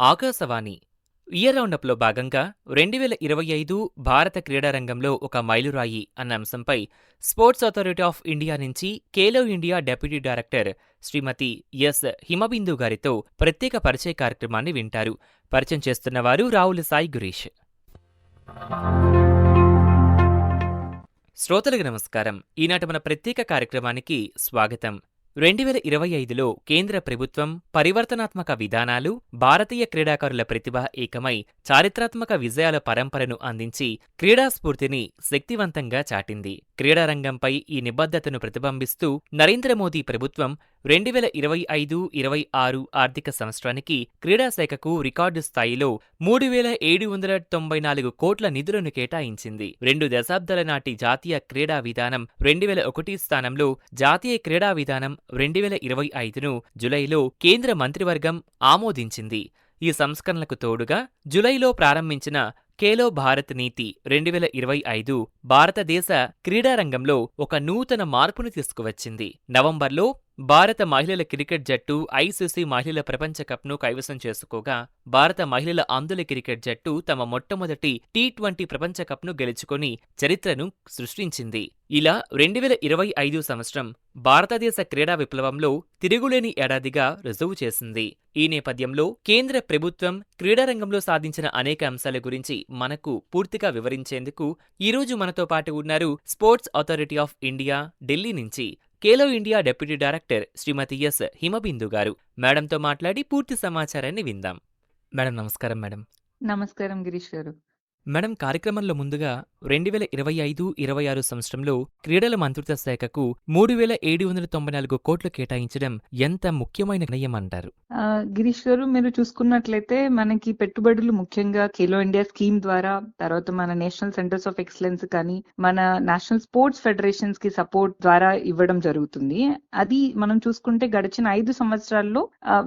Akashvani. Year రౌండప్లో భాగంగా రెండు వేల ఇరవై ఐదు భారత క్రీడారంగంలో ఒక మైలురాయి అన్న అంశంపై స్పోర్ట్స్ అథారిటీ ఆఫ్ ఇండియా నుంచి Khelo India deputy director Shrimati S. Himabindu గారితో ప్రత్యేక పరిచయ కార్యక్రమాన్ని వింటారు. పరిచయం చేస్తున్నవారు రావుల సాయి గురీష్. శ్రోతలకు నమస్కారం. ఈనాటి మన ప్రత్యేక కార్యక్రమానికి స్వాగతం. రెండు వేల ఇరవై ఐదులో కేంద్ర ప్రభుత్వం పరివర్తనాత్మక విధానాలు భారతీయ క్రీడాకారుల ప్రతిభ ఏకమై చారిత్రాత్మక విజయాల పరంపరను అందించి క్రీడా స్ఫూర్తిని శక్తివంతంగా చాటింది. క్రీడారంగంపై ఈ నిబద్ధతను ప్రతిబింబిస్తూ నరేంద్ర మోదీ ప్రభుత్వం రెండు వేల ఇరవై ఐదు ఇరవై ఆరు ఆర్థిక సంవత్సరానికి క్రీడాశాఖకు రికార్డు స్థాయిలో మూడు వేల ఏడు వందల తొంభై నాలుగు కోట్ల నిధులను కేటాయించింది. రెండు దశాబ్దాల నాటి జాతీయ క్రీడా విధానం రెండు వేల ఒకటి స్థానంలో జాతీయ క్రీడా విధానం రెండు వేల ఇరవై ఐదును జులైలో కేంద్ర మంత్రివర్గం ఆమోదించింది. ఈ సంస్కరణలకు తోడుగా జులైలో ప్రారంభించిన ఖేలో భారత్ నీతి రెండు వేల ఇరవై ఐదు భారతదేశ క్రీడారంగంలో ఒక నూతన మార్పును తీసుకువచ్చింది. నవంబర్లో భారత మహిళల క్రికెట్ జట్టు ఐసీసీ మహిళల ప్రపంచ కప్ను కైవసం చేసుకోగా భారత మహిళల అందుల క్రికెట్ జట్టు తమ మొట్టమొదటి టీ ట్వంటీ ప్రపంచ కప్ను గెలుచుకొని చరిత్రను సృష్టించింది. ఇలా రెండు వేల ఇరవై ఐదు సంవత్సరం భారతదేశ క్రీడా విప్లవంలో తిరుగులేని ఏడాదిగా రుజువు చేసింది. ఈ నేపథ్యంలో కేంద్ర ప్రభుత్వం క్రీడారంగంలో సాధించిన అనేక అంశాల గురించి మనకు పూర్తిగా వివరించేందుకు ఈరోజు మనతో పాటు ఉన్నారు sports authority of India Delhi నుంచి Khelo India deputy director Shrimati S. Himabindu garu. మేడంతో మాట్లాడి పూర్తి సమాచారాన్ని విందాం. మేడం నమస్కారం మేడం. నమస్కారం గిరీష్ గారు. మేడం కార్యక్రమంలో ముందుగా రెండు వేల ఇరవై ఐదు ఇరవై ఆరు సంవత్సరంలో క్రీడల మంత్రిత్వ శాఖకు మూడు వేల ఏడు వందల తొంభై నాలుగు కోట్లు కేటాయించడం ఎంత ముఖ్యమైన నిర్ణయం అంటారు? గిరీష్ గారు మీరు చూసుకున్నట్లయితే మనకి పెట్టుబడులు ముఖ్యంగా ఖేలో ఇండియా స్కీమ్ ద్వారా తర్వాత మన నేషనల్ సెంటర్స్ ఆఫ్ ఎక్సలెన్స్ కానీ మన నేషనల్ స్పోర్ట్స్ ఫెడరేషన్స్కి సపోర్ట్ ద్వారా ఇవ్వడం జరుగుతుంది. అది మనం చూసుకుంటే గడిచిన ఐదు సంవత్సరాల్లో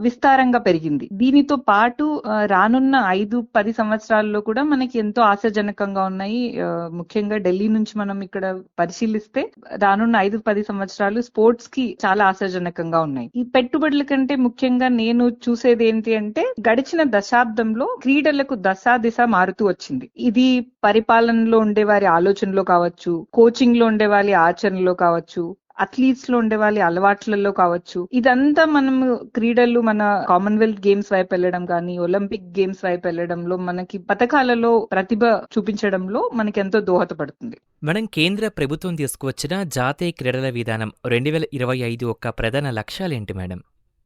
విస్తారంగా పెరిగింది. దీనితో పాటు రానున్న ఐదు పది సంవత్సరాల్లో కూడా మనకి ఎంతో ఆశాజనకంగా ఉన్నాయి. ఆ, ముఖ్యంగా ఢిల్లీ నుంచి మనం ఇక్కడ పరిశీలిస్తే రానున్న ఐదు పది సంవత్సరాలు స్పోర్ట్స్కి చాలా ఆశాజనకంగా ఉన్నాయి. ఈ పెట్టుబడుల కంటే ముఖ్యంగా నేను చూసేది ఏంటి అంటే గడిచిన దశాబ్దంలో క్రీడలకు దశా దిశ మారుతూ వచ్చింది. ఇది పరిపాలనలో ఉండే వారి ఆలోచనలో కావచ్చు కోచింగ్లో ఉండే వారి ఆచరణలో కావచ్చు అథ్లీట్స్లో ఉండే వాళ్ళ అలవాట్లలో కావచ్చు. ఇదంతా మనం క్రీడలు మన కామన్వెల్త్ గేమ్స్ వైపు వెళ్ళడం కానీ ఒలింపిక్ గేమ్స్ వైపు వెళ్ళడంలో మనకి పథకాలలో ప్రతిభ చూపించడంలో మనకి ఎంతో దోహదపడుతుంది. మేడం కేంద్ర ప్రభుత్వం తీసుకువచ్చిన జాతీయ క్రీడల విధానం రెండు వేల ఇరవై ఐదు యొక్క ప్రధాన లక్ష్యాలేంటి మేడం?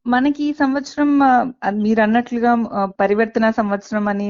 మనకి ఈ సంవత్సరం అది మీరు అన్నట్లుగా పరివర్తన సంవత్సరం అని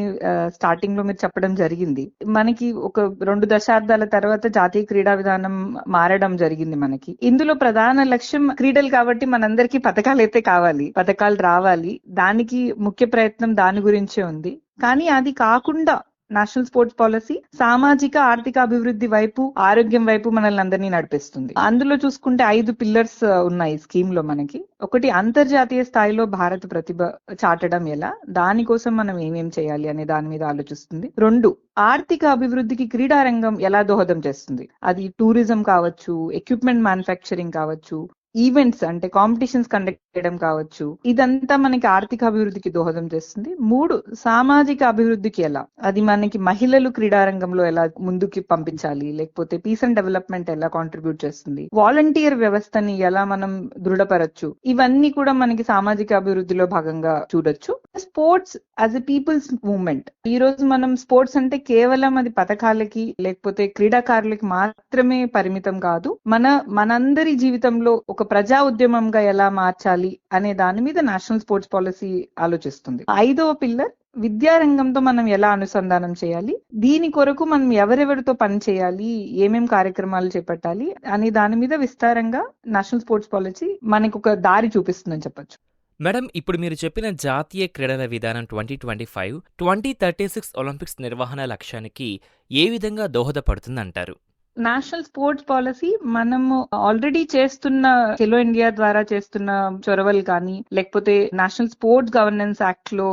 స్టార్టింగ్లో మీరు చెప్పడం జరిగింది. మనకి ఒక రెండు దశాబ్దాల తర్వాత జాతీయ క్రీడా విధానం మారడం జరిగింది మనకి. ఇందులో ప్రధాన లక్ష్యం క్రీడలు కాబట్టి మనందరికీ పథకాలు అయితే కావాలి పథకాలు రావాలి. దానికి ముఖ్య ప్రయత్నం దాని గురించే ఉంది. కానీ అది కాకుండా నేషనల్ స్పోర్ట్స్ పాలసీ సామాజిక ఆర్థిక అభివృద్ధి వైపు ఆరోగ్యం వైపు మనల్ని అందరినీ నడిపిస్తుంది. అందులో చూసుకుంటే ఐదు పిల్లర్స్ uh, ఉన్నాయి స్కీమ్లో మనకి. ఒకటి అంతర్జాతీయ స్థాయిలో భారత ప్రతిభ చాటడం ఎలా? దానికోసం మనం ఏమేం చేయాలి అనే దాని మీద ఆలోచిస్తుంది. రెండు ఆర్థిక అభివృద్ధికి క్రీడా రంగం ఎలా దోహదం చేస్తుంది? అది టూరిజం కావచ్చు ఎక్విప్మెంట్ మ్యానుఫ్యాక్చరింగ్ కావచ్చు ఈవెంట్స్ అంటే కాంపిటీషన్స్ కండక్ట్ చేయడం కావచ్చు. ఇదంతా మనకి ఆర్థిక అభివృద్ధికి దోహదం చేస్తుంది. మూడు సామాజిక అభివృద్ధికి ఎలా? అది మనకి మహిళలు క్రీడారంగంలో ఎలా ముందుకి పంపించాలి? లేకపోతే పీస్ అండ్ డెవలప్మెంట్ ఎలా కాంట్రిబ్యూట్ చేస్తుంది? వాలంటీర్ వ్యవస్థని ఎలా మనం దృఢపరచు? ఇవన్నీ కూడా మనకి సామాజిక అభివృద్ధిలో భాగంగా చూడొచ్చు. Sports as a people's movement ఈ రోజు మనం స్పోర్ట్స్ అంటే కేవలం అది పథకాలకి లేకపోతే క్రీడాకారులకి మాత్రమే పరిమితం కాదు. మన మనందరి జీవితంలో ఒక ప్రజా ఉద్యమంగా ఎలా మార్చాలి? అనే దాని మీద నేషనల్ స్పోర్ట్స్ పాలసీ ఆలోచిస్తుంది. ఐదవ పిల్లర్ విద్యారంగంతో మనం ఎలా అనుసంధానం చేయాలి? దీని కొరకు మనం ఎవరెవరితో పని చేయాలి? ఏమేం కార్యక్రమాలు చేపట్టాలి? అనే దాని మీద విస్తారంగా నేషనల్ స్పోర్ట్స్ పాలసీ మనకు ఒక దారి చూపిస్తుందని చెప్పొచ్చు. మేడం ఇప్పుడు మీరు చెప్పిన జాతీయ క్రీడల విధానం twenty twenty five twenty thirty six Olympics నిర్వహణ లక్ష్యానికి ఏ విధంగా దోహదపడుతుందంటారు? నేషనల్ స్పోర్ట్స్ పాలసీ మనము ఆల్రెడీ చేస్తున్న ఖెలో ఇండియా ద్వారా చేస్తున్న చొరవలు కానీ లేకపోతే నేషనల్ స్పోర్ట్స్ గవర్నెన్స్ యాక్ట్లో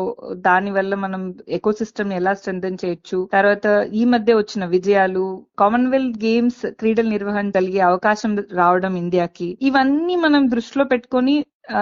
దాని వల్ల మనం ఎకో సిస్టమ్ ఎలా స్ట్రెంథన్ చేయొచ్చు తర్వాత ఈ మధ్య వచ్చిన విజయాలు కామన్వెల్త్ గేమ్స్ క్రీడల నిర్వహణ కలిగే అవకాశం రావడం ఇండియాకి ఇవన్నీ మనం దృష్టిలో పెట్టుకొని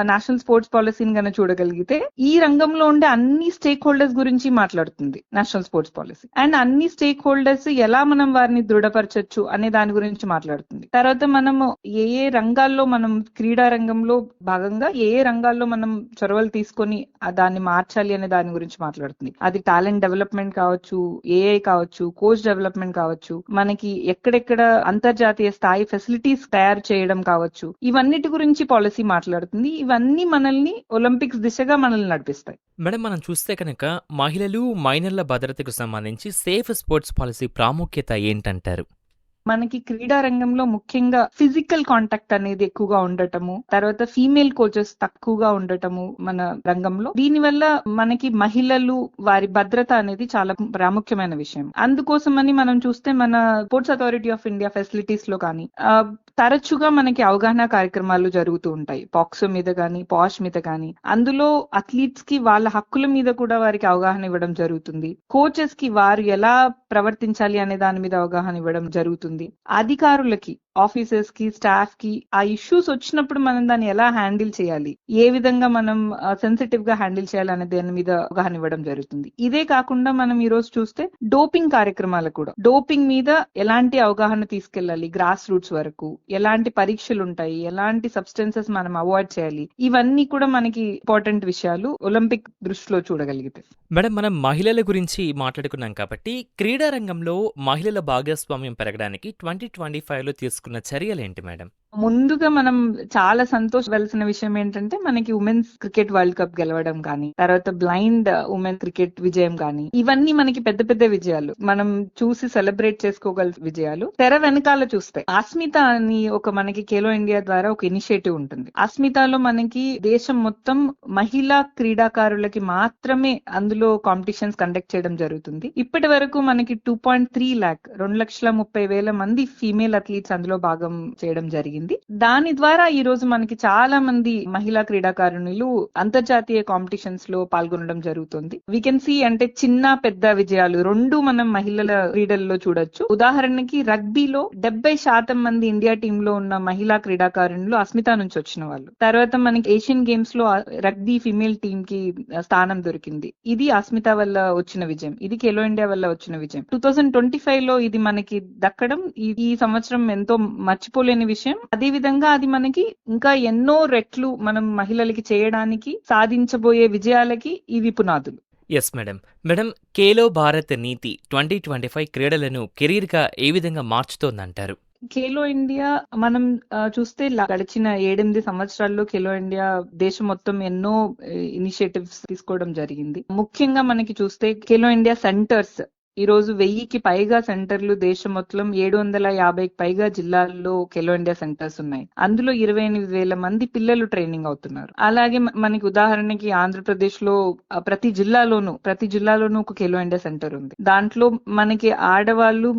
నేషనల్ స్పోర్ట్స్ పాలసీని కనుక చూడగలిగితే ఈ రంగంలో ఉండే అన్ని స్టేక్ హోల్డర్స్ గురించి మాట్లాడుతుంది నేషనల్ స్పోర్ట్స్ పాలసీ అండ్ అన్ని స్టేక్ హోల్డర్స్ ఎలా మనం వారిని దృఢపరచొచ్చు అనే దాని గురించి మాట్లాడుతుంది. తర్వాత మనము ఏ ఏ రంగాల్లో మనం క్రీడా రంగంలో భాగంగా ఏ ఏ రంగాల్లో మనం చొరవలు తీసుకొని దాన్ని మార్చాలి అనే దాని గురించి మాట్లాడుతుంది. అది టాలెంట్ డెవలప్మెంట్ కావచ్చు ఏఐ కావచ్చు కోచ్ డెవలప్మెంట్ కావచ్చు మనకి ఎక్కడెక్కడ అంతర్జాతీయ స్థాయి ఫెసిలిటీస్ తయారు చేయడం కావచ్చు ఇవన్నిటి గురించి పాలసీ మాట్లాడుతుంది. ఇవన్నీ మనల్ని ఒలింపిక్స్ దిశగా మనల్ని నడిపిస్తాయి. మేడం మనం చూస్తే కనుక మహిళలు మైనర్ల భద్రతకు సంబంధించి సేఫ్ స్పోర్ట్స్ పాలసీ ప్రాముఖ్యత ఏంటంటారు? మనకి క్రీడా రంగంలో ముఖ్యంగా ఫిజికల్ కాంటాక్ట్ అనేది ఎక్కువగా ఉండటము తర్వాత ఫీమేల్ కోచెస్ తక్కువగా ఉండటము మన రంగంలో. దీనివల్ల మనకి మహిళలు వారి భద్రత అనేది చాలా ప్రాముఖ్యమైన విషయం. అందుకోసమని మనం చూస్తే మన స్పోర్ట్స్ అథారిటీ ఆఫ్ ఇండియా ఫెసిలిటీస్లో కానీ తరచుగా మనకి అవగాహన కార్యక్రమాలు జరుగుతూ ఉంటాయి. పాక్సో మీద కానీ పాష్ మీద కానీ అందులో అథ్లీట్స్కి వాళ్ళ హక్కుల మీద కూడా వారికి అవగాహన ఇవ్వడం జరుగుతుంది. కోచెస్కి వారు ఎలా ప్రవర్తించాలి అనే దాని మీద అవగాహన ఇవ్వడం జరుగుతుంది. అధికారులకి ఆఫీసర్స్కి స్టాఫ్కి ఆ ఇష్యూస్ వచ్చినప్పుడు మనం దాన్ని ఎలా హ్యాండిల్ చేయాలి? ఏ విధంగా మనం సెన్సిటివ్గా హ్యాండిల్ చేయాలి అనే దాని మీద అవగాహన ఇవ్వడం జరుగుతుంది. ఇదే కాకుండా మనం ఈ రోజు చూస్తే డోపింగ్ కార్యక్రమాలు కూడా. డోపింగ్ మీద ఎలాంటి అవగాహన తీసుకెళ్ళాలి గ్రాస్ రూట్స్ వరకు ఎలాంటి పరీక్షలు ఉంటాయి ఎలాంటి సబ్స్టెన్సెస్ మనం అవాయిడ్ చేయాలి ఇవన్నీ కూడా మనకి ఇంపార్టెంట్ విషయాలు ఒలింపిక్ దృష్టిలో చూడగలిగితే. మేడం మనం మహిళల గురించి మాట్లాడుకున్నాం కాబట్టి క్రీడా రంగంలో మహిళల భాగస్వామ్యం పెరగడానికి ట్వంటీ ట్వంటీ ఫైవ్లో తీసుకున్న చర్యలు ఏంటి మేడం? ముందుగా మనం చాలా సంతోషవలసిన విషయం ఏంటంటే మనకి ఉమెన్స్ క్రికెట్ వరల్డ్ కప్ గెలవడం కానీ తర్వాత బ్లైండ్ uh, ఉమెన్ క్రికెట్ విజయం కానీ ఇవన్నీ మనకి పెద్ద పెద్ద విజయాలు. మనం చూసి సెలబ్రేట్ చేసుకోగల విజయాలు. తెర వెనకాల చూస్తే అస్మిత అని ఒక మనకి ఖేలో ఇండియా ద్వారా ఒక ఇనిషియేటివ్ ఉంటుంది. అస్మితాలో మనకి దేశం మొత్తం మహిళా క్రీడాకారులకి మాత్రమే అందులో కాంపిటీషన్స్ కండక్ట్ చేయడం జరుగుతుంది. ఇప్పటి వరకు మనకి టూ పాయింట్ త్రీ లాక్ రెండు లక్షల ముప్పై వేల మంది ఫీమేల్ అథ్లీట్స్ అందులో భాగం చేయడం జరిగింది. దాని ద్వారా ఈ రోజు మనకి చాలా మంది మహిళా క్రీడాకారుణులు అంతర్జాతీయ కాంపిటీషన్స్లో పాల్గొనడం జరుగుతుంది. వీ కెన్ సీ అంటే చిన్న పెద్ద విజయాలు రెండు మనం మహిళల క్రీడల్లో చూడొచ్చు. ఉదాహరణకి రగ్బీలో డెబ్బై శాతం మంది ఇండియా టీమ్లో ఉన్న మహిళా క్రీడాకారుణులు అస్మిత నుంచి వచ్చిన వాళ్ళు. తర్వాత మనకి ఏషియన్ గేమ్స్లో రగ్బీ ఫిమేల్ టీమ్కి స్థానం దొరికింది. ఇది అస్మిత వల్ల వచ్చిన విజయం. ఇది ఖేలో ఇండియా వల్ల వచ్చిన విజయం. టూ థౌజండ్ ట్వంటీ ఫైవ్లో ఇది మనకి దక్కడం. ఈ సంవత్సరం ఎంతో మర్చిపోలేని విషయం. అదే విధంగా అది మనకి ఇంకా ఎన్నో రెట్లు మనం మహిళలకి చేయడానికి సాధించబోయే విజయాలకి ఇవి పునాదులు yes madam madam Khelo Bharat Niti twenty twenty five క్రీడలను కెరీర్గా ఏ విధంగా మార్చుతోందంటారు? ఖేలో ఇండియా మనం చూస్తే గడిచిన ఏడెనిమిది సంవత్సరాల్లో ఖేలో ఇండియా దేశం మొత్తం ఎన్నో ఇనిషియేటివ్స్ తీసుకోవడం జరిగింది. ముఖ్యంగా మనకి చూస్తే ఖేలో ఇండియా సెంటర్స్ ఈ రోజు వెయ్యికి పైగా సెంటర్లు దేశం మొత్తం ఏడు వందల యాభైకి పైగా జిల్లాల్లో కెలో ఇండియా సెంటర్స్ ఉన్నాయి. అందులో ఇరవై ఎనిమిది వేల మంది పిల్లలు ట్రైనింగ్ అవుతున్నారు. అలాగే మనకి ఉదాహరణకి ఆంధ్రప్రదేశ్లో ప్రతి జిల్లాలోనూ ప్రతి జిల్లాలోనూ ఒక ఖేలో ఇండియా సెంటర్ ఉంది. దాంట్లో మనకి ఆడవాళ్ళు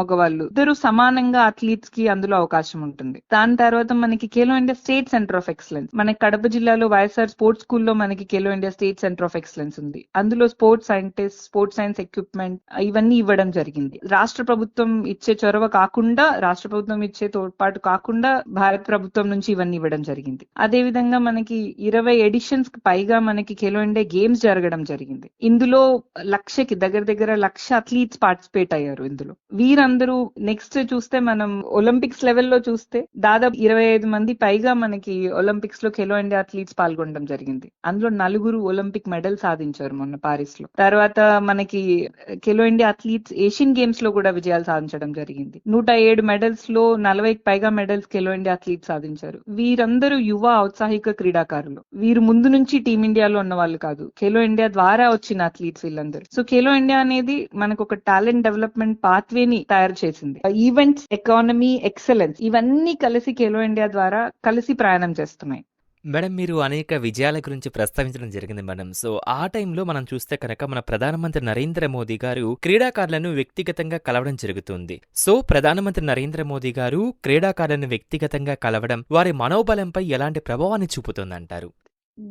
మగవాళ్ళు ఇద్దరు సమానంగా అథ్లీట్స్కి అందులో అవకాశం ఉంటుంది. దాని తర్వాత మనకి Khelo India state centre of excellence. మనకి కడప జిల్లాలో వైఎస్ఆర్ స్పోర్ట్స్ స్కూల్లో మనకి Khelo India state centre of excellence ఉంది. అందులో sports scientist sports science equipment ఇవన్నీ ఇవ్వడం జరిగింది. రాష్ట్ర ప్రభుత్వం ఇచ్చే చొరవ కాకుండా రాష్ట్ర ప్రభుత్వం ఇచ్చే తోడ్పాటు కాకుండా భారత ప్రభుత్వం నుంచి ఇవన్నీ ఇవ్వడం జరిగింది. అదే విధంగా మనకి ఇరవై ఎడిషన్స్కి పైగా మనకి ఖేలో ఇండియా గేమ్స్ జరగడం జరిగింది. ఇందులో లక్షకి దగ్గర దగ్గర లక్ష అథ్లీట్స్ పార్టిసిపేట్ అయ్యారు ఇందులో. వీరందరూ నెక్స్ట్ చూస్తే మనం ఒలింపిక్స్ లెవెల్లో చూస్తే దాదాపు ఇరవై ఐదు మంది పైగా మనకి ఒలింపిక్స్లో ఖేలో ఇండియా అథ్లీట్స్ పాల్గొనడం జరిగింది. అందులో నలుగురు ఒలింపిక్ మెడల్ సాధించారు మొన్న పారిస్లో. తర్వాత మనకి ఖేలో ఇండియా అథ్లీట్స్ ఏషియన్ గేమ్స్లో కూడా విజయాలు సాధించడం జరిగింది. నూట ఏడు మెడల్స్లో నలభైకి పైగా మెడల్స్ ఖేలో ఇండియా అథ్లీట్స్ సాధించారు. వీరందరూ యువ ఔత్సాహిక క్రీడాకారులు. వీరు ముందు నుంచి టీమిండియాలో ఉన్న వాళ్ళు కాదు. ఖేలో ఇండియా ద్వారా వచ్చిన అథ్లీట్స్ వీళ్ళందరూ. సో ఖేలో ఇండియా అనేది మనకు ఒక టాలెంట్ డెవలప్మెంట్ పాత్వే ని తయారు చేసింది. ఈవెంట్స్ ఎకానమీ ఎక్సలెన్స్ ఇవన్నీ కలిసి ఖేలో ఇండియా ద్వారా కలిసి ప్రయాణం చేస్తున్నాయి. మేడం మీరు అనేక విజయాల గురించి ప్రస్తావించడం జరిగింది మేడం. సో ఆ టైంలో మనం చూస్తే కనుక మన ప్రధానమంత్రి నరేంద్ర మోదీ గారు క్రీడాకారులను వ్యక్తిగతంగా కలవడం జరుగుతుంది. సో ప్రధానమంత్రి నరేంద్ర మోదీ గారు క్రీడాకారులను వ్యక్తిగతంగా కలవడం వారి మనోబలంపై ఎలాంటి ప్రభావాన్ని చూపుతుందంటారు?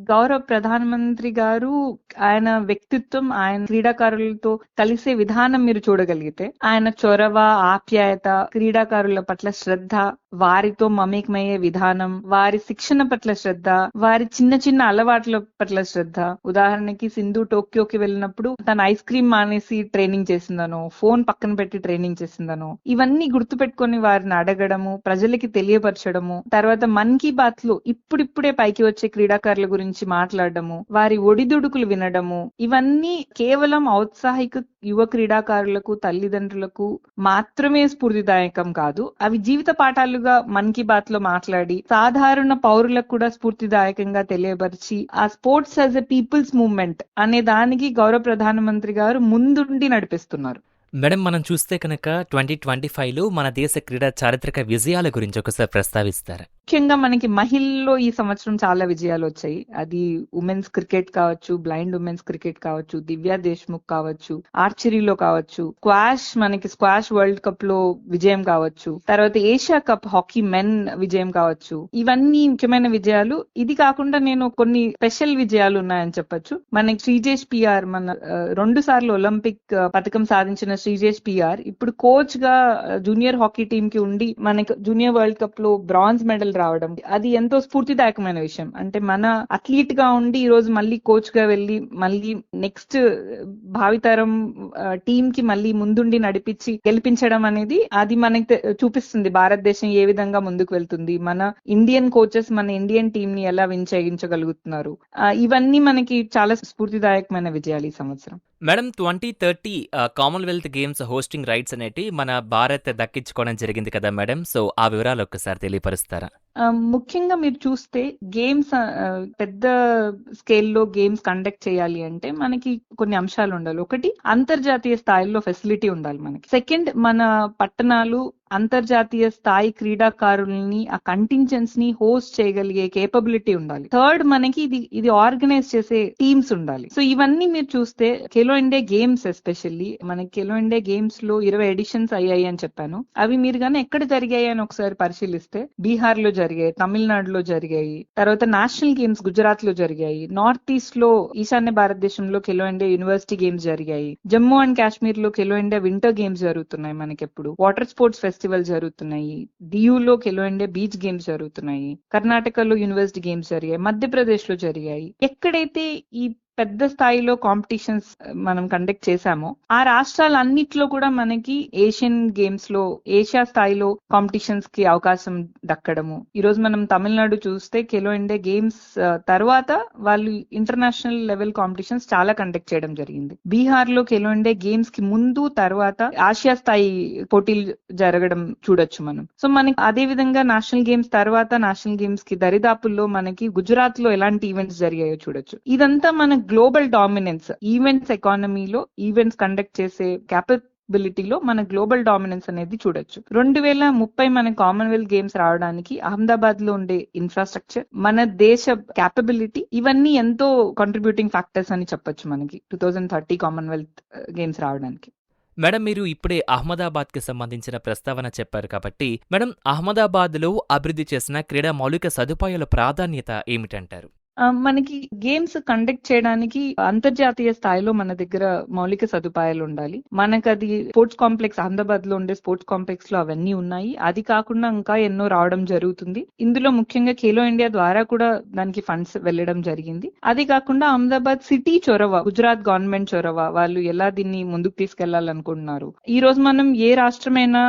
గౌరవ ప్రధానమంత్రి గారు ఆయన వ్యక్తిత్వం ఆయన క్రీడాకారులతో కలిసే విధానం మీరు చూడగలిగితే ఆయన చొరవ ఆప్యాయత క్రీడాకారుల పట్ల శ్రద్ధ వారితో మమేకమయ్యే విధానం వారి శిక్షణ పట్ల శ్రద్ధ వారి చిన్న చిన్న అలవాట్ల పట్ల శ్రద్ధ. ఉదాహరణకి సింధు టోక్యోకి వెళ్ళినప్పుడు తన ఐస్ క్రీమ్ మానేసి ట్రైనింగ్ చేసిందనో ఫోన్ పక్కన పెట్టి ట్రైనింగ్ చేసిందనో ఇవన్నీ గుర్తుపెట్టుకొని వారిని అడగడము ప్రజలకి తెలియపరచడము తర్వాత మన్ కీ బాత్లో ఇప్పుడిప్పుడే పైకి వచ్చే క్రీడాకారుల గురించి మాట్లాడడము వారి ఒడిదుడుకులు వినడము ఇవన్నీ కేవలం ఔత్సాహిక యువ క్రీడాకారులకు తల్లిదండ్రులకు మాత్రమే స్ఫూర్తిదాయకం కాదు. అవి జీవిత పాఠాలుగా మన్ కీ బాత్లో మాట్లాడి సాధారణ పౌరులకు కూడా స్ఫూర్తిదాయకంగా తెలియపరిచి ఆ sports as a people's movement అనే దానికి గౌరవ ప్రధానమంత్రి గారు ముందుండి నడిపిస్తున్నారు. మేడం మనం చూస్తే కనుక ట్వంటీ ట్వంటీ ఫైవ్లో మన దేశ క్రీడా చారిత్రక విజయాల గురించి ఒకసారి ప్రస్తావిస్తారు. ముఖ్యంగా మనకి మహిళల్లో ఈ సంవత్సరం చాలా విజయాలు వచ్చాయి. అది ఉమెన్స్ క్రికెట్ కావచ్చు బ్లైండ్ ఉమెన్స్ క్రికెట్ కావచ్చు దివ్యా దేశ్ముఖ్ కావచ్చు ఆర్చరీలో కావచ్చు స్క్వాష్ మనకి స్క్వాష్ వరల్డ్ కప్లో విజయం కావచ్చు తర్వాత ఏషియా కప్ హాకీ మెన్ విజయం కావచ్చు. ఇవన్నీ ముఖ్యమైన విజయాలు. ఇది కాకుండా నేను కొన్ని స్పెషల్ విజయాలు ఉన్నాయని చెప్పొచ్చు. మనకి శ్రీజేష్ పిఆర్ మన రెండు సార్లు ఒలింపిక్ పథకం సాధించిన శ్రీజేష్ పిఆర్ ఇప్పుడు కోచ్గా జూనియర్ హాకీ టీమ్కి ఉండి మనకి జూనియర్ వరల్డ్ కప్లో బ్రాంజ్ మెడల్ రావడం. అది ఎంతో స్ఫూర్తిదాయకమైన విషయం. అంటే మన అథ్లీట్గా ఉండి ఈ రోజు మళ్ళీ కోచ్గా వెళ్ళి మళ్ళీ నెక్స్ట్ భావితరం టీమ్కి మళ్ళీ ముందుండి నడిపించి గెలిపించడం అనేది అది మనకి చూపిస్తుంది. భారతదేశం ఏ విధంగా ముందుకు వెళ్తుంది. మన ఇండియన్ కోచెస్ మన ఇండియన్ టీమ్ని ఎలా విన్ చేయించగలుగుతున్నారు. ఇవన్నీ మనకి చాలా స్ఫూర్తిదాయకమైన విజయాలు ఈ సంవత్సరం. Madam twenty thirty Commonwealth Games hosting rights అనేటి మన భారత్ దక్కించుకోవడం జరిగింది కదా మేడం. సో ఆ వివరాలు ఒక్కసారి తెలియపరుస్తారా? ముఖ్యంగా మీరు చూస్తే గేమ్స్ పెద్ద స్కేల్లో గేమ్స్ కండక్ట్ చేయాలి అంటే మనకి కొన్ని అంశాలు ఉండాలి. ఒకటి అంతర్జాతీయ స్థాయిలో ఫెసిలిటీ ఉండాలి మనకి. సెకండ్ మన పట్టణాలు అంతర్జాతీయ స్థాయి క్రీడాకారుల్ని ఆ కంటింజెన్స్ని హోస్ట్ చేయగలిగే కేపబిలిటీ ఉండాలి. థర్డ్ మనకి ఇది ఇది ఆర్గనైజ్ చేసే టీమ్స్ ఉండాలి. సో ఇవన్నీ మీరు చూస్తే ఖేలో ఇండియా గేమ్స్ ఎస్పెషల్లీ మనకి ఖేలో ఇండియా గేమ్స్లో ఇరవై ఎడిషన్స్ అయ్యాయి అని చెప్పాను. అవి మీరు గానీ ఎక్కడ జరిగాయి అని ఒకసారి పరిశీలిస్తే బీహార్లో జరిగాయి తమిళనాడులో జరిగాయి తర్వాత నేషనల్ గేమ్స్ గుజరాత్లో జరిగాయి నార్త్ ఈస్ట్లో ఈశాన్య భారతదేశంలో ఖేలో ఇండియా యూనివర్సిటీ గేమ్స్ జరిగాయి జమ్మూ అండ్ కాశ్మీర్లో ఖేలో ఇండియా వింటర్ గేమ్స్ జరుగుతున్నాయి మనకి ఎప్పుడు. వాటర్ స్పోర్ట్స్ ఫెస్టివల్ జరుగుతున్నాయి డియూలో కెలో ఇండియా బీచ్ గేమ్స్ జరుగుతున్నాయి కర్ణాటకలో యూనివర్సిటీ గేమ్స్ జరిగాయి మధ్యప్రదేశ్లో జరిగాయి. ఎక్కడైతే ఈ పెద్ద స్థాయిలో కాంపిటీషన్స్ uh, మనం కండక్ట్ చేశామో. ఆ రాష్ట్రాలన్నిట్లో కూడా మనకి ఏషియన్ గేమ్స్లో ఏషియా స్థాయిలో కాంపిటీషన్స్కి అవకాశం దక్కడము. ఈ రోజు మనం తమిళనాడు చూస్తే ఖేలో ఇండియా గేమ్స్ తర్వాత వాళ్ళు ఇంటర్నేషనల్ లెవెల్ కాంపిటీషన్స్ చాలా కండక్ట్ చేయడం జరిగింది. బీహార్లో ఖేలో ఇండియా గేమ్స్కి ముందు తర్వాత ఆసియా స్థాయి పోటీలు జరగడం చూడొచ్చు మనం. సో మనకి అదే విధంగా నేషనల్ గేమ్స్ తర్వాత నేషనల్ గేమ్స్కి దరిదాపుల్లో మనకి గుజరాత్లో ఎలాంటి ఈవెంట్స్ జరిగాయో చూడొచ్చు. ఇదంతా మన గ్లోబల్ డామినెన్స్ ఈవెంట్స్ ఎకానమీలో ఈవెంట్స్ కండక్ట్ చేసే క్యాపబిలిటీలో మన గ్లోబల్ డామినెన్స్ అనేది చూడొచ్చు. రెండు వేల ముప్పై మన కామన్వెల్త్ గేమ్స్ రావడానికి అహ్మదాబాద్లో ఉండే ఇన్ఫ్రాస్ట్రక్చర్ మన దేశ క్యాపబిలిటీ ఇవన్నీ ఎంతో కాంట్రిబ్యూటింగ్ ఫ్యాక్టర్స్ అని చెప్పొచ్చు మనకి two thousand thirty Commonwealth Games రావడానికి. మేడం మీరు ఇప్పుడే అహ్మదాబాద్కి సంబంధించిన ప్రస్తావన చెప్పారు కాబట్టి మేడం అహ్మదాబాద్లో అభివృద్ధి చేసిన క్రీడా మౌలిక సదుపాయాల ప్రాధాన్యత ఏమిటంటారు? మనకి గేమ్స్ కండక్ట్ చేయడానికి అంతర్జాతీయ స్థాయిలో మన దగ్గర మౌలిక సదుపాయాలు ఉండాలి. మనకు అది స్పోర్ట్స్ కాంప్లెక్స్ అహ్మదాబాద్లో ఉండే స్పోర్ట్స్ కాంప్లెక్స్లో అవన్నీ ఉన్నాయి. అది కాకుండా ఇంకా ఎన్నో రావడం జరుగుతుంది. ఇందులో ముఖ్యంగా ఖేలో ఇండియా ద్వారా కూడా దానికి ఫండ్స్ వెళ్ళడం జరిగింది. అది కాకుండా అహ్మదాబాద్ సిటీ చొరవ గుజరాత్ గవర్నమెంట్ చొరవ వాళ్ళు ఎలా దీన్ని ముందుకు తీసుకెళ్ళాలనుకుంటున్నారు? ఈ రోజు మనం ఏ రాష్ట్రమైనా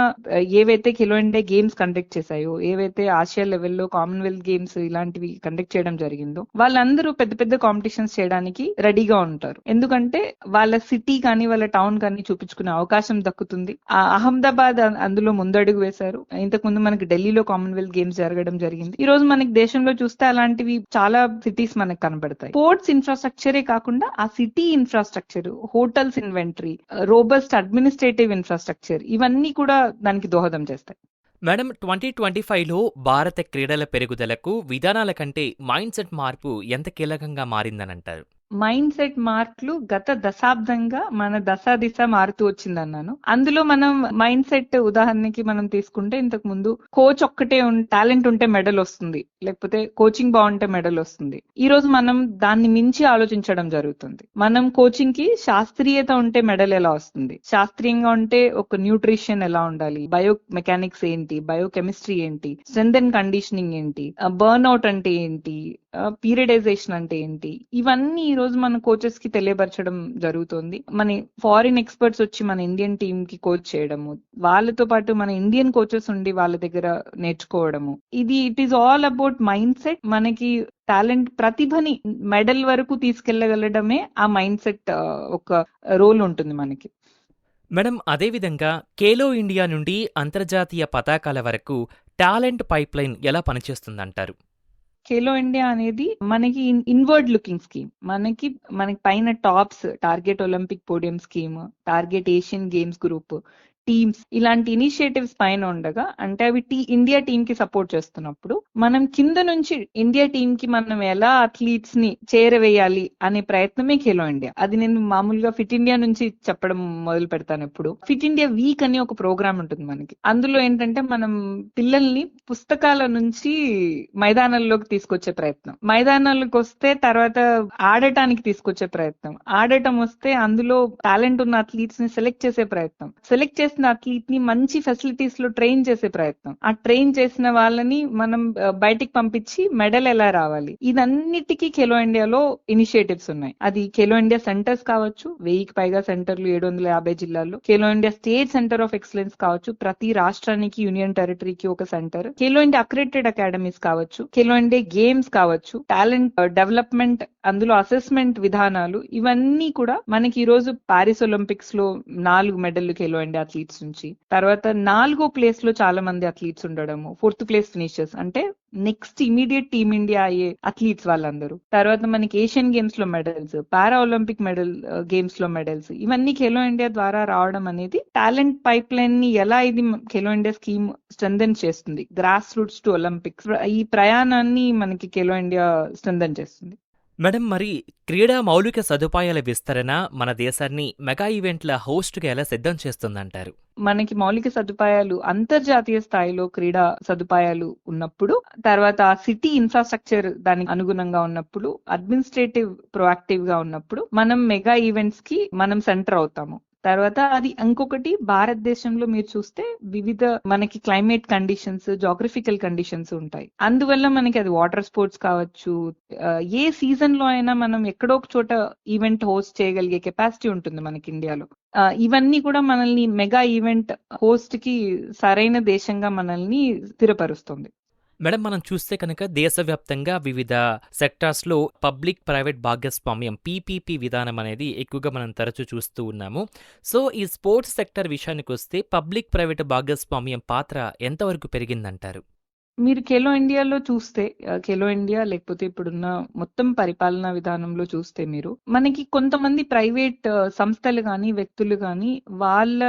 ఏవైతే ఖేలో ఇండియా గేమ్స్ కండక్ట్ చేశాయో ఏవైతే ఆసియా లెవెల్లో కామన్వెల్త్ గేమ్స్ ఇలాంటివి కండక్ట్ చేయడం జరిగిందో వాళ్ళందరూ పెద్ద పెద్ద కాంపిటీషన్స్ చేయడానికి రెడీగా ఉంటారు. ఎందుకంటే వాళ్ళ సిటీ కానీ వాళ్ళ టౌన్ కానీ చూపించుకునే అవకాశం దక్కుతుంది. ఆ అహ్మదాబాద్ అందులో ముందడుగు వేశారు. ఇంతకుముందు మనకి ఢిల్లీలో కామన్వెల్త్ గేమ్స్ జరగడం జరిగింది. ఈ రోజు మనకి దేశంలో చూస్తే అలాంటివి చాలా సిటీస్ మనకు కనబడతాయి. స్పోర్ట్స్ ఇన్ఫ్రాస్ట్రక్చరే కాకుండా ఆ city infrastructure hotels inventory robust administrative infrastructure ఇవన్నీ కూడా దానికి దోహదం చేస్తాయి. మేడం ట్వంటీ ట్వంటీ ఫైవ్లో భారత క్రీడల పెరుగుదలకు విధానాల కంటే మైండ్ సెట్ మార్పు ఎంత కీలకంగా మారిందనంటారు? మైండ్ సెట్ మార్పులు గత దశాబ్దంగా మన దశ దిశ మారుతూ వచ్చింది అన్నాను అందులో మనం మైండ్ సెట్ ఉదాహరణకి మనం తీసుకుంటే ఇంతకు ముందు కోచ్ ఒక్కటే టాలెంట్ ఉంటే మెడల్ వస్తుంది. లేకపోతే కోచింగ్ బాగుంటే మెడల్ వస్తుంది. ఈ రోజు మనం దాన్ని మించి ఆలోచించడం జరుగుతుంది. మనం కోచింగ్కి శాస్త్రీయత ఉంటే మెడల్ ఎలా వస్తుంది? శాస్త్రీయంగా ఉంటే ఒక న్యూట్రిషన్ ఎలా ఉండాలి? బయో మెకానిక్స్ ఏంటి? బయో కెమిస్ట్రీ ఏంటి? స్ట్రెంత్ అండ్ కండిషనింగ్ ఏంటి? బర్న్ అవుట్ అంటే ఏంటి? పీరియడైజేషన్ అంటే ఏంటి? ఇవన్నీ ఈ రోజు మన కోచెస్కి తెలియపరచడం జరుగుతుంది. మన ఫారిన్ ఎక్స్పర్ట్స్ వచ్చి మన ఇండియన్ టీమ్కి కోచ్ చేయడము వాళ్ళతో పాటు మన ఇండియన్ కోచెస్ ఉండి వాళ్ళ దగ్గర నేర్చుకోవడము. ఇది it is all about mindset మనకి టాలెంట్ ప్రతిభని మెడల్ వరకు తీసుకెళ్ళగలడమే ఆ మైండ్ సెట్ ఒక రోల్ ఉంటుంది మనకి. మేడం అదేవిధంగా కేలో ఇండియా నుండి అంతర్జాతీయ పతాకాల వరకు టాలెంట్ పైప్లైన్ ఎలా పనిచేస్తుందంటారు? ఖేలో ఇండియా అనేది మనకి ఇన్వర్డ్ లుకింగ్ స్కీమ్ మనకి మనకి పైన TOPS target Olympic podium scheme target Asian Games group teams ఇలాంటి ఇనిషియేటివ్స్ పైన ఉండగా అంటే అవి టీ ఇండియా టీమ్కి సపోర్ట్ చేస్తున్నప్పుడు మనం కింద నుంచి ఇండియా టీమ్కి మనం ఎలా అథ్లీట్స్ని చేరవేయాలి అనే ప్రయత్నమే ఖేలో ఇండియా అది నేను మామూలుగా ఫిట్ ఇండియా నుంచి చెప్పడం మొదలు పెడతాను ఎప్పుడు. ఫిట్ ఇండియా వీక్ అని ఒక ప్రోగ్రామ్ ఉంటుంది మనకి. అందులో ఏంటంటే మనం పిల్లల్ని పుస్తకాల నుంచి మైదానాల్లోకి తీసుకొచ్చే ప్రయత్నం. మైదానాలకు వస్తే తర్వాత ఆడటానికి తీసుకొచ్చే ప్రయత్నం. ఆడటం వస్తే అందులో టాలెంట్ ఉన్న అథ్లీట్స్ని సెలెక్ట్ చేసే ప్రయత్నం. సెలెక్ట్ చేసిన అథ్లీట్ని మంచి ఫెసిలిటీస్లో ట్రైన్ చేసే ప్రయత్నం. ఆ ట్రైన్ చేసిన వాళ్ళని మనం బయటికి పంపించి మెడల్ ఎలా రావాలి? ఇదన్నిటికీ ఖేలో ఇండియాలో ఇనిషియేటివ్స్ ఉన్నాయి. అది ఖేలో ఇండియా సెంటర్స్ కావచ్చు వెయ్యికి పైగా సెంటర్లు ఏడు వందల యాభై జిల్లాల్లో. Khelo India state centre of excellence కావచ్చు ప్రతి రాష్ట్రానికి యూనియన్ టెరిటరీకి ఒక centre. Khelo India accredited academies కావచ్చు ఖేలో ఇండియా గేమ్స్ కావచ్చు టాలెంట్ డెవలప్మెంట్ అందులో అసెస్మెంట్ విధానాలు ఇవన్నీ కూడా మనకి ఈ రోజు పారిస్ ఒలింపిక్స్లో నాలుగు మెడల్ ఖేలో ఇండియా అథ్లీట్స్ నుంచి. తర్వాత నాలుగో ప్లేస్లో చాలా మంది అథ్లీట్స్ ఉండడము. ఫోర్త్ ప్లేస్ ఫినిషర్స్ అంటే నెక్స్ట్ ఇమీడియట్ టీమ్ ఇండియా అయ్యే అథ్లీట్స్ వాళ్ళందరూ. తర్వాత మనకి ఏషియన్ గేమ్స్లో మెడల్స్ పారా ఒలింపిక్ మెడల్ గేమ్స్లో మెడల్స్ ఇవన్నీ ఖేలో ఇండియా ద్వారా రావడం అనేది టాలెంట్ పైప్ లైన్ని ఎలా ఇది ఖేలో ఇండియా స్కీమ్ స్ట్రెంథన్ చేస్తుంది? గ్రాస్ రూట్స్ టు ఒలింపిక్స్ ఈ ప్రయాణాన్ని మనకి ఖేలో ఇండియా స్ట్రెంథన్ చేస్తుంది. మేడం మరి క్రీడా మౌలిక సదుపాయాల విస్తరణ మన దేశాన్ని మెగా ఈవెంట్ల హోస్ట్గా ఎలా సిద్ధం చేస్తుందంటారు? మనకి మౌలిక సదుపాయాలు అంతర్జాతీయ స్థాయిలో క్రీడా సదుపాయాలు ఉన్నప్పుడు తర్వాత సిటీ ఇన్ఫ్రాస్ట్రక్చర్ దానికి అనుగుణంగా ఉన్నప్పుడు అడ్మినిస్ట్రేటివ్ ప్రొయాక్టివ్గా ఉన్నప్పుడు మనం మెగా ఈవెంట్స్కి మనం సెంటర్ అవుతాము. తర్వాత అది ఇంకొకటి భారతదేశంలో మీరు చూస్తే వివిధ మనకి క్లైమేట్ కండిషన్స్ జాగ్రఫికల్ కండిషన్స్ ఉంటాయి. అందువల్ల మనకి అది వాటర్ స్పోర్ట్స్ కావచ్చు ఏ సీజన్లో అయినా మనం ఎక్కడో ఒక చోట ఈవెంట్ హోస్ట్ చేయగలిగే కెపాసిటీ ఉంటుంది మనకి ఇండియాలో. ఇవన్నీ కూడా మనల్ని మెగా ఈవెంట్ హోస్ట్కి సరైన దేశంగా మనల్ని స్థిరపరుస్తుంది. మేడం మనం చూస్తే కనుక దేశవ్యాప్తంగా వివిధ సెక్టార్స్లో పబ్లిక్ ప్రైవేట్ భాగస్వామ్యం పీపీపీ విధానం అనేది ఎక్కువగా మనం తరచూ చూస్తూ ఉన్నాము. సో ఈ స్పోర్ట్స్ సెక్టర్ విషయానికి వస్తే పబ్లిక్ ప్రైవేట్ భాగస్వామ్యం పాత్ర ఎంతవరకు పెరిగిందంటారు? మీరు ఖేలో ఇండియాలో చూస్తే ఖేలో ఇండియా లేకపోతే ఇప్పుడున్న మొత్తం పరిపాలనా విధానంలో చూస్తే మీరు మనకి కొంతమంది ప్రైవేట్ సంస్థలు కానీ వ్యక్తులు కానీ వాళ్ళ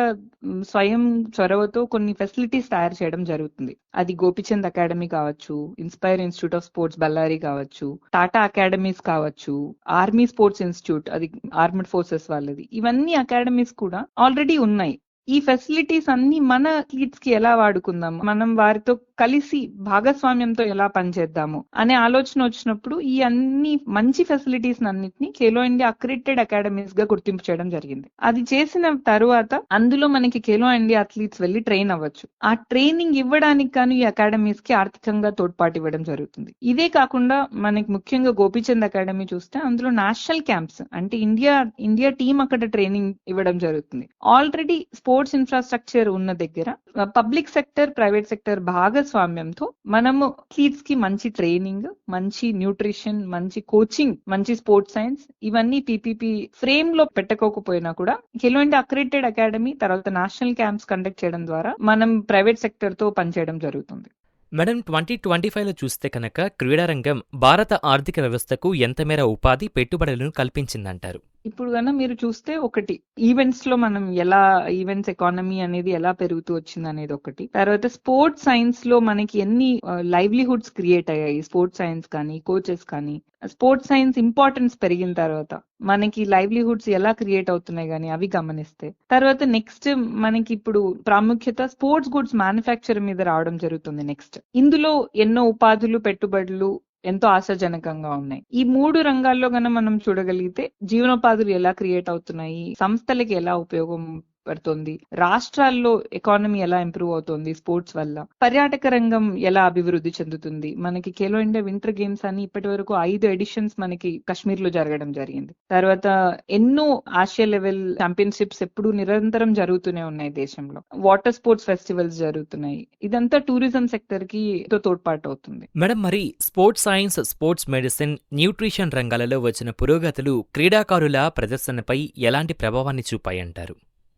స్వయం చొరవతో కొన్ని ఫెసిలిటీస్ తయారు చేయడం జరుగుతుంది. అది గోపిచంద్ అకాడమీ కావచ్చు Inspire institute of sports Ballari కావచ్చు టాటా అకాడమీస్ కావచ్చు ఆర్మీ స్పోర్ట్స్ ఇన్స్టిట్యూట్ అది ఆర్మడ్ ఫోర్సెస్ వాళ్ళది. ఇవన్నీ అకాడమీస్ కూడా ఆల్రెడీ ఉన్నాయి. ఈ ఫెసిలిటీస్ అన్ని మన అథ్లీట్స్కి ఎలా వాడుకుందాము? మనం వారితో కలిసి భాగస్వామ్యంతో ఎలా పనిచేద్దాము? అనే ఆలోచన వచ్చినప్పుడు ఈ అన్ని మంచి ఫెసిలిటీస్ అన్నిటిని ఖేలో ఇండియా అక్రిటెడ్ అకాడమీస్గా గుర్తింపు చేయడం జరిగింది. అది చేసిన తరువాత అందులో మనకి ఖేలో ఇండియా అథ్లీట్స్ వెళ్ళి ట్రైన్ అవ్వచ్చు. ఆ ట్రైనింగ్ ఇవ్వడానికి కానీ ఈ అకాడమీస్కి ఆర్థికంగా తోడ్పాటు ఇవ్వడం జరుగుతుంది. ఇదే కాకుండా మనకి ముఖ్యంగా గోపీచంద్ అకాడమీ చూస్తే అందులో నేషనల్ క్యాంప్స్ అంటే ఇండియా ఇండియా టీం అక్కడ ట్రైనింగ్ ఇవ్వడం జరుగుతుంది. ఆల్రెడీ స్పోర్ట్స్ స్పోర్ట్స్ ఇన్ఫ్రాస్ట్రక్చర్ ఉన్న దగ్గర పబ్లిక్ సెక్టర్ ప్రైవేట్ సెక్టర్ భాగస్వామ్యంతో మనము అథ్లీట్స్కి మంచి ట్రైనింగ్ మంచి న్యూట్రిషన్ మంచి కోచింగ్ మంచి స్పోర్ట్స్ సైన్స్ ఇవన్నీ పీపీపీ ఫ్రేమ్లో పెట్టకోకపోయినా కూడా ఖేలో ఇండియా అక్రెడిటెడ్ అకాడమీ తర్వాత నేషనల్ క్యాంప్స్ కండక్ట్ చేయడం ద్వారా మనం ప్రైవేట్ సెక్టర్తో పనిచేయడం జరుగుతుంది. మేడం ట్వంటీ ట్వంటీ ఫైవ్లో చూస్తే కనుక క్రీడారంగం భారత ఆర్థిక వ్యవస్థకు ఎంత మేర ఉపాధి పెట్టుబడులను కల్పించిందంటారు? ఇప్పుడు కన్నా మీరు చూస్తే ఒకటి ఈవెంట్స్లో మనం ఎలా ఈవెంట్స్ ఎకానమీ అనేది ఎలా పెరుగుతూ వచ్చింది అనేది ఒకటి. తర్వాత స్పోర్ట్స్ సైన్స్లో మనకి ఎన్ని లైవ్లీహుడ్స్ క్రియేట్ అయ్యాయి. స్పోర్ట్స్ సైన్స్ కానీ కోచెస్ కానీ. స్పోర్ట్స్ సైన్స్ ఇంపార్టెన్స్ పెరిగిన తర్వాత మనకి లైవ్లీహుడ్స్ ఎలా క్రియేట్ అవుతున్నాయి కానీ అవి గమనిస్తే. తర్వాత నెక్స్ట్ మనకి ఇప్పుడు ప్రాముఖ్యత స్పోర్ట్స్ గుడ్స్ మ్యానుఫ్యాక్చర్ మీద రావడం జరుగుతుంది నెక్స్ట్ ఇందులో ఎన్నో ఉపాధులు పెట్టుబడులు ఎంతో ఆశాజనకంగా ఉన్నాయి. ఈ మూడు రంగాల్లో గన మనం చూడగలిగితే జీవనోపాధులు ఎలా క్రియేట్ అవుతున్నాయి సంస్థలకి ఎలా ఉపయోగం పడుతుంది. రాష్ట్రాల్లో ఎకానమీ ఎలా ఇంప్రూవ్ అవుతుంది? స్పోర్ట్స్ వల్ల. పర్యాటక రంగం ఎలా అభివృద్ధి చెందుతుంది? మనకి ఖేలో ఇండియా వింటర్ గేమ్స్ అని ఇప్పటి వరకు ఐదు ఎడిషన్స్ మనకి కశ్మీర్లో జరగడం జరిగింది. తర్వాత ఎన్నో ఆసియా లెవెల్ ఛాంపియన్షిప్స్ ఎప్పుడు నిరంతరం జరుగుతూనే ఉన్నాయి దేశంలో. వాటర్ స్పోర్ట్స్ ఫెస్టివల్స్ జరుగుతున్నాయి. ఇదంతా టూరిజం సెక్టర్కి తోడ్పాటు అవుతుంది. మేడం మరి sports science sports medicine nutrition రంగాలలో వచ్చిన పురోగతులు క్రీడాకారుల ప్రదర్శనపై ఎలాంటి ప్రభావాన్ని చూపాయంటారు?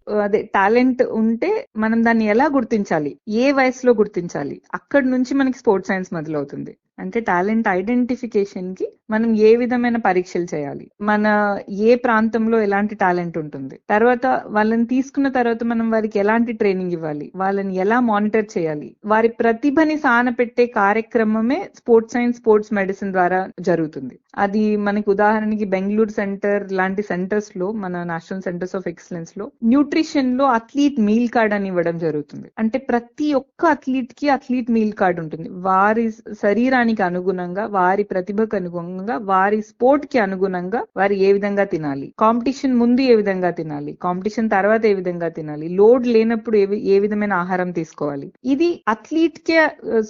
అదే టాలెంట్ ఉంటే మనం దాన్ని ఎలా గుర్తించాలి? ఏ వయసులో గుర్తించాలి? అక్కడి నుంచి మనకి స్పోర్ట్స్ సైన్స్ మొదలవుతుంది. అంటే టాలెంట్ ఐడెంటిఫికేషన్కి మనం ఏ విధమైన పరీక్షలు చేయాలి? మన ఏ ప్రాంతంలో ఎలాంటి టాలెంట్ ఉంటుంది? తర్వాత వాళ్ళని తీసుకున్న తర్వాత మనం వారికి ఎలాంటి ట్రైనింగ్ ఇవ్వాలి? వాళ్ళని ఎలా మానిటర్ చేయాలి? వారి ప్రతిభని సానపెట్టే కార్యక్రమమే స్పోర్ట్స్ సైన్స్ స్పోర్ట్స్ మెడిసిన్ ద్వారా జరుగుతుంది. అది మనకి ఉదాహరణకి బెంగళూరు సెంటర్ లాంటి సెంటర్స్లో మన నేషనల్ సెంటర్స్ ఆఫ్ ఎక్సలెన్స్లో న్యూట్రిషన్లో అథ్లీట్ మీల్ కార్డ్ అని ఇవ్వడం జరుగుతుంది. అంటే ప్రతి ఒక్క అథ్లీట్కి అథ్లీట్ మీల్ కార్డ్ ఉంటుంది. వారి శరీరానికి అనుగుణంగా వారి ప్రతిభకు అనుగుణంగా వారి స్పోర్ట్కి అనుగుణంగా వారు ఏ విధంగా తినాలి? కాంపిటీషన్ ముందు ఏ విధంగా తినాలి? కాంపిటీషన్ తర్వాత ఏ విధంగా తినాలి? లోడ్ లేనప్పుడు ఏ ఏ విధమైన ఆహారం తీసుకోవాలి? ఇది అథ్లీట్ కే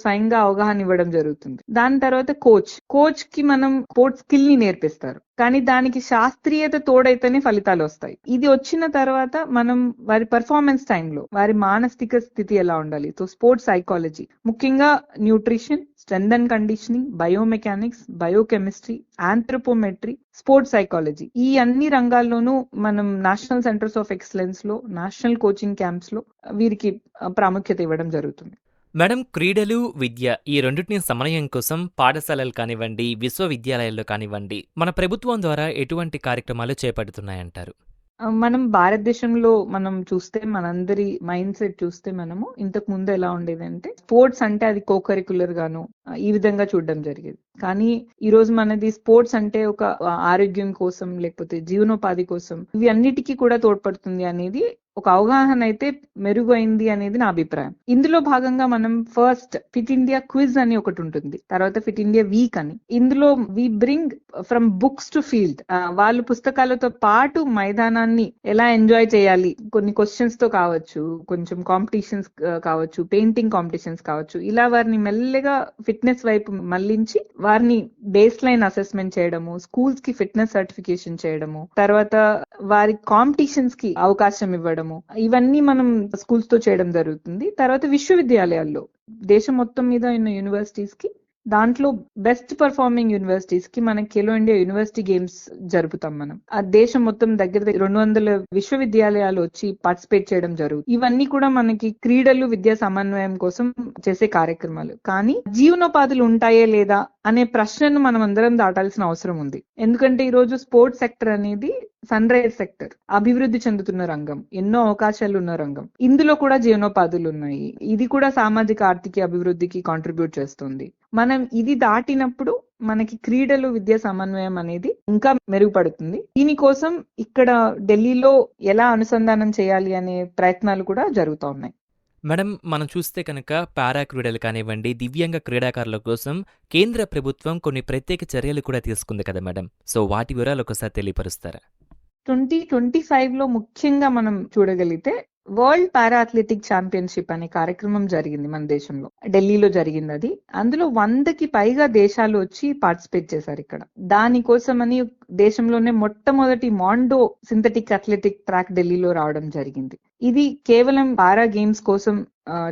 స్వయంగా అవగాహన ఇవ్వడం జరుగుతుంది. దాని తర్వాత కోచ్ కోచ్కి మనం స్కిల్ని నేర్పిస్తారు. కానీ దానికి శాస్త్రీయత తోడైతేనే ఫలితాలు వస్తాయి. ఇది వచ్చిన తర్వాత మనం వారి పర్ఫార్మెన్స్ టైంలో వారి మానసిక స్థితి ఎలా ఉండాలి? సో స్పోర్ట్స్ సైకాలజీ ముఖ్యంగా nutrition strength and conditioning biomechanics biochemistry anthropometry sports psychology ఈ అన్ని రంగాల్లోనూ మనం నేషనల్ సెంటర్స్ ఆఫ్ ఎక్సలెన్స్లో నేషనల్ కోచింగ్ క్యాంప్స్లో వీరికి ప్రాముఖ్యత ఇవ్వడం జరుగుతుంది. మేడం క్రీడలు విద్య ఈ రెండింటిని సమన్వయం కోసం పాఠశాలలు కానివ్వండి విశ్వవిద్యాలయాల్లో కానివ్వండి మన ప్రభుత్వం ద్వారా ఎటువంటి కార్యక్రమాలు చేపడుతున్నాయంటారు? మనం భారతదేశంలో మనం చూస్తే మనందరి మైండ్ సెట్ చూస్తే మనము ఇంతకు ముందు ఎలా ఉండేది అంటే స్పోర్ట్స్ అంటే అది కోకరికులర్ గాను ఈ విధంగా చూడడం జరిగేది. కానీ ఈ రోజు మనది స్పోర్ట్స్ అంటే ఒక ఆరోగ్యం కోసం లేకపోతే జీవనోపాధి కోసం ఇవి అన్నిటికీ కూడా తోడ్పడుతుంది అనేది ఒక అవగాహన అయితే మెరుగైంది అనేది నా అభిప్రాయం. ఇందులో భాగంగా మనం ఫస్ట్ ఫిట్ ఇండియా క్విజ్ అని ఒకటి ఉంటుంది. తర్వాత ఫిట్ ఇండియా వీక్ అని. ఇందులో we bring from books to field వాళ్ళు పుస్తకాలతో పాటు మైదానాన్ని ఎలా ఎంజాయ్ చేయాలి? కొన్ని క్వశ్చన్స్తో కావచ్చు కొంచెం కాంపిటీషన్స్ కావచ్చు పెయింటింగ్ కాంపిటీషన్స్ కావచ్చు. ఇలా వారిని మెల్లగా ఫిట్నెస్ వైపు మళ్ళించి వారిని బేస్ లైన్ అసెస్మెంట్ చేయడము స్కూల్స్కి ఫిట్నెస్ సర్టిఫికేషన్ చేయడము తర్వాత వారి కాంపిటీషన్స్కి అవకాశం ఇవ్వడం చేయడము ఇవన్నీ మనం స్కూల్స్తో చేయడం జరుగుతుంది. తర్వాత విశ్వవిద్యాలయాల్లో దేశం మొత్తం మీద ఉన్న యూనివర్సిటీస్కి దాంట్లో బెస్ట్ పర్ఫార్మింగ్ యూనివర్సిటీస్కి మన ఖేలో ఇండియా యూనివర్సిటీ గేమ్స్ జరుపుతాం మనం. ఆ దేశం మొత్తం దగ్గర దగ్గర రెండు వందల విశ్వవిద్యాలయాలు వచ్చి పార్టిసిపేట్ చేయడం జరుగుతుంది. ఇవన్నీ కూడా మనకి క్రీడలు విద్యా సమన్వయం కోసం చేసే కార్యక్రమాలు. కానీ జీవనోపాధులు ఉంటాయే లేదా అనే ప్రశ్నను మనం అందరం దాటాల్సిన అవసరం ఉంది. ఎందుకంటే ఈ రోజు స్పోర్ట్స్ సెక్టర్ అనేది సన్ రైజ్ సెక్టర్ అభివృద్ధి చెందుతున్న రంగం ఎన్నో అవకాశాలు ఉన్న రంగం. ఇందులో కూడా జీవనోపాధులు ఉన్నాయి. ఇది కూడా సామాజిక ఆర్థిక అభివృద్ధికి కాంట్రిబ్యూట్ చేస్తుంది. మనం ఇది దాటినప్పుడు మనకి క్రీడలు విద్యా సమన్వయం అనేది ఇంకా మెరుగుపడుతుంది. దీనికోసం ఇక్కడ ఢిల్లీలో ఎలా అనుసంధానం చేయాలి అనే ప్రయత్నాలు కూడా జరుగుతూ ఉన్నాయి. మేడం మనం చూస్తే కనుక పారా క్రీడలు కానివ్వండి దివ్యాంగ క్రీడాకారుల కోసం కేంద్ర ప్రభుత్వం కొన్ని ప్రత్యేక చర్యలు కూడా తీసుకుంది కదా మేడం. సో వాటి వివరాలు ఒకసారి తెలియపరుస్తారా? ట్వంటీ ట్వంటీ ఫైవ్లో ముఖ్యంగా మనం చూడగలిగితే వరల్డ్ పారా అథ్లెటిక్ ఛాంపియన్షిప్ అనే కార్యక్రమం జరిగింది మన దేశంలో. ఢిల్లీలో జరిగింది అది అందులో వందకి పైగా దేశాలు వచ్చి పార్టిసిపేట్ చేశారు ఇక్కడ. దానికోసమని దేశంలోనే మొట్టమొదటి మాండో సింథటిక్ అథ్లెటిక్ ట్రాక్ ఢిల్లీలో రావడం జరిగింది. ఇది కేవలం పారా గేమ్స్ కోసం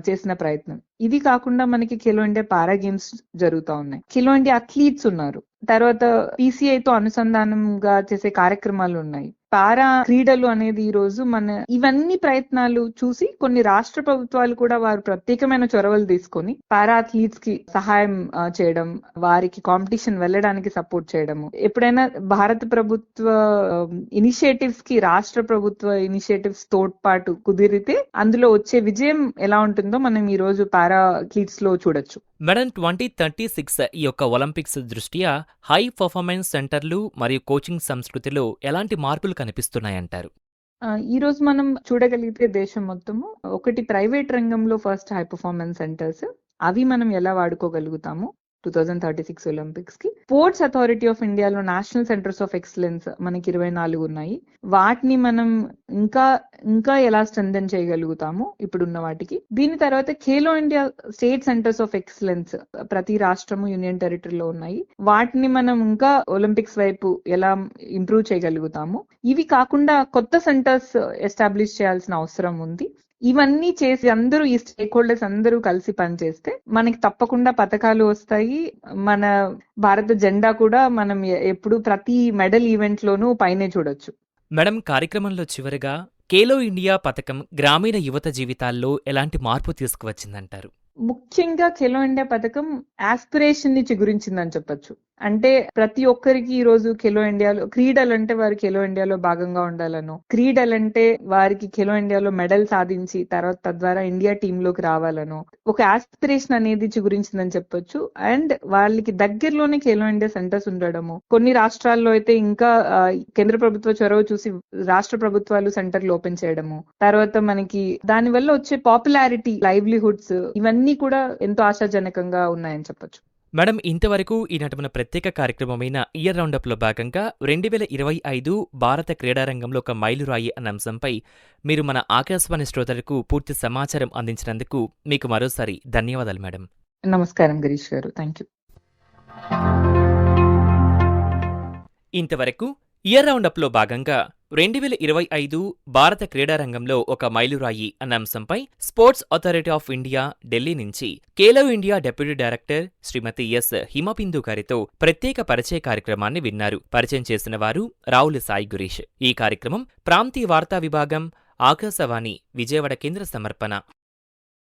చేసిన ప్రయత్నం. ఇది కాకుండా మనకి ఖేలో ఇండియా పారా గేమ్స్ జరుగుతా ఉన్నాయి. ఖేలో ఇండియా అథ్లీట్స్ ఉన్నారు. తర్వాత పీసీఐతో తో అనుసంధానంగా చేసే కార్యక్రమాలు ఉన్నాయి. పారా క్రీడలు అనేది ఈ రోజు మన ఇవన్నీ ప్రయత్నాలు చూసి కొన్ని రాష్ట్ర ప్రభుత్వాలు కూడా వారు ప్రత్యేకమైన చొరవలు తీసుకొని పారా అథ్లీట్స్కి సహాయం చేయడం వారికి కాంపిటీషన్ వెళ్ళడానికి సపోర్ట్ చేయడము ఎప్పుడైనా భారత ప్రభుత్వ ఇనిషియేటివ్స్కి రాష్ట్ర ప్రభుత్వ ఇనిషియేటివ్స్ తోడ్పాటు కుదిరితే అందులో వచ్చే విజయం ఎలా ఉంటుందో మనం ఈ రోజు పారా అథ్లీట్స్లో చూడొచ్చు. మెడన్ ట్వంటీ థర్టీ సిక్స్ ఈ యొక్క ఒలింపిక్స్ దృష్ట్యా హై పర్ఫార్మెన్స్ సెంటర్లు మరియు కోచింగ్ సంస్కృతిలో ఎలాంటి మార్పులు కనిపిస్తున్నాయంటారు? ఈ రోజు మనం చూడగలిగితే దేశం మొత్తము ఒకటి ప్రైవేట్ రంగంలో ఫస్ట్ హై పర్ఫార్మెన్స్ సెంటర్స్. అవి మనం ఎలా వాడుకోగలుగుతాము? టూ థౌజండ్ థర్టీ సిక్స్ ఒలింపిక్స్కి. స్పోర్ట్స్ అథారిటీ ఆఫ్ ఇండియాలో నేషనల్ సెంటర్స్ ఆఫ్ ఎక్సలెన్స్ మనకి ఇరవై నాలుగు ఉన్నాయి. వాటిని మనం ఇంకా ఇంకా ఎలా స్ట్రెంథెన్ చేయగలుగుతాము ఇప్పుడున్న వాటికి. దీని తర్వాత Khelo India state centres of excellence ప్రతి రాష్ట్రము యూనియన్ టెరిటరీలో ఉన్నాయి. వాటిని మనం ఇంకా ఒలింపిక్స్ వైపు ఎలా ఇంప్రూవ్ చేయగలుగుతాము. ఇవి కాకుండా కొత్త సెంటర్స్ ఎస్టాబ్లిష్ చేయాల్సిన అవసరం ఉంది. ఇవన్నీ చేసి అందరూ ఈ స్టేక్ హోల్డర్స్ అందరూ కలిసి పనిచేస్తే మనకి తప్పకుండా పథకాలు వస్తాయి. మన భారత జెండా కూడా మనం ఎప్పుడు ప్రతి మెడల్ ఈవెంట్ లోనూ పైనే చూడొచ్చు. మేడం కార్యక్రమంలో చివరగా ఖేలో ఇండియా పథకం గ్రామీణ యువత జీవితాల్లో ఎలాంటి మార్పు తీసుకువచ్చిందంటారు? ముఖ్యంగా ఖేలో ఇండియా పథకం ఆస్పిరేషన్ని చిగురించిందని చెప్పొచ్చు. అంటే ప్రతి ఒక్కరికి ఈ రోజు ఖెలో ఇండియాలో క్రీడలు అంటే వారు ఖెలో ఇండియాలో భాగంగా ఉండాలను. క్రీడలంటే వారికి ఖెలో ఇండియాలో మెడల్ సాధించి తర్వాత తద్వారా ఇండియా టీమ్లోకి రావాలను. ఒక ఆస్పిరేషన్ అనేది చిగురించిందని చెప్పొచ్చు. అండ్ వాళ్ళకి దగ్గరలోనే ఖేలో ఇండియా సెంటర్స్ ఉండడము. కొన్ని రాష్ట్రాల్లో అయితే ఇంకా కేంద్ర ప్రభుత్వ చొరవ చూసి రాష్ట్ర ప్రభుత్వాలు సెంటర్లు ఓపెన్ చేయడము. తర్వాత మనకి దాని వల్ల వచ్చే పాపులారిటీ లైవ్లీహుడ్స్ ఇవన్నీ కూడా ఎంతో ఆశాజనకంగా ఉన్నాయని చెప్పొచ్చు. మేడం ఇంతవరకు ఈనాటి మన ప్రత్యేక కార్యక్రమమైన ఇయర్ రౌండప్లో భాగంగా రెండు వేల ఇరవై ఐదు భారత క్రీడారంగంలో ఒక మైలురాయి అన్న అంశంపై మీరు మన ఆకాశవాణి శ్రోతలకు పూర్తి సమాచారం అందించినందుకు మీకు మరోసారి ధన్యవాదాలు మేడం. నమస్కారం గిరీష్ గారు. థ్యాంక్ యూ ఇంతవరకు ఇయర్ రౌండప్లో భాగంగా రెండు వేల ఇరవై ఐదు భారత క్రీడారంగంలో ఒక మైలురాయి అన్న అంశంపై sports authority of India Delhi నుంచి Khelo India deputy director Shrimati S. Himabindu గారితో ప్రత్యేక పరిచయ కార్యక్రమాన్ని విన్నారు. పరిచయం చేసిన వారు రావుల సాయి గురీష్. ఈ కార్యక్రమం ప్రాంతీయ వార్తా విభాగం ఆకాశవాణి విజయవాడ కేంద్ర సమర్పణ.